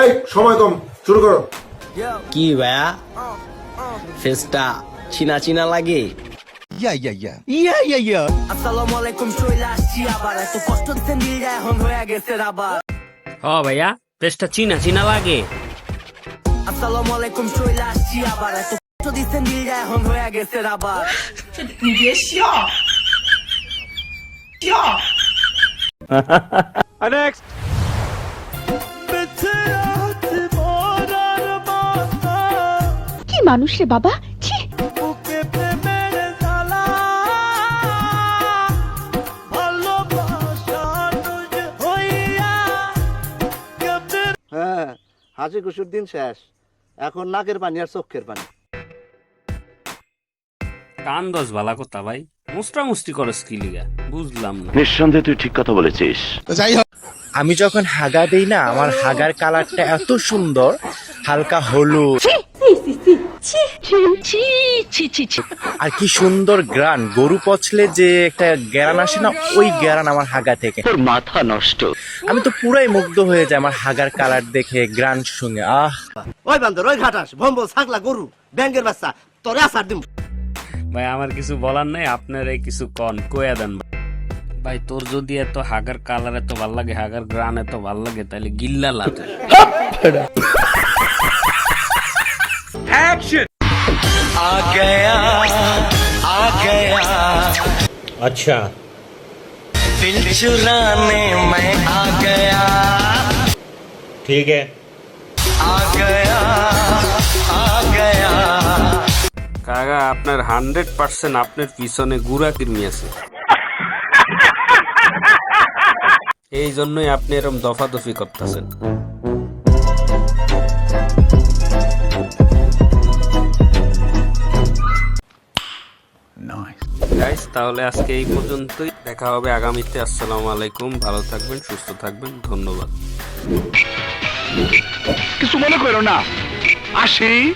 এই সময় কম শুরু করো। কি ভাইয়া? ফেসটা চিনা চিনা লাগে? আসসালামু আলাইকুম চলে আসছি আবার। এত কষ্ট দিতে নিয়ে এখন হয়ে গেছে আবার হ ভাইয়া পেস্টটা চিনা চিনা লাগে। আসসালামু আলাইকুম চলে আসছি আবার। এত কষ্ট দিতে নিয়ে এখন হয়ে গেছে আবার কি মানুষ রে বাবা ছি। হ্যাঁ হাসি খুশুর দিন শেষ। এখন নাকের পানি আর চোখের পানি। কান দশ ভালা কথা ভাই মুস্টা মুস্তি করস কি লিগা? বুঝলাম না। নিঃসন্দেহে তুই ঠিক কথা বলেছিস। আমি যখন হাগা দেই না আমার হাগার কালারটা এত সুন্দর হালকা হলুদ। আর কি সুন্দর গ্রান। গরু পচলে যে একটা গ্যারান আসে না ওই গ্যারান আমার হাগা থেকে। তোর মাথা নষ্ট। আমি তো পুরাই মুগ্ধ হয়ে যাই আমার হাগার কালার দেখে গ্রান শুনে। আহ। ওই বান্দর ওই ঘাটাস ভম্বল ছাগলা গরু ব্যাঙ্গের বাচ্চা তোরে আসার দিম। ভাই আমার কিছু বলার নাই আপনারাই কিছু কন কয়া দেন ভাই। ভাই তোর যদি এত হাগার কালার এত ভালো লাগে হাগার গ্রান এত ভালো লাগে তাহলে গিল্লা লাগে अच्छा दिल चुराने मैं आ गया ठीक है आ गया आ गया কাকা আপনার হান্ড্রেড পার্সেন্ট আপনার পিছনে গুড়া কিরমি আছে এই জন্যই আপনি এরকম দফাদফি করতেছেন গাইস তাহলে আজকে এই পর্যন্তই। দেখা হবে আগামীতে। আসসালামু আলাইকুম। ভালো থাকবেন সুস্থ থাকবেন। ধন্যবাদ। কিছু মনে করো না। আসি।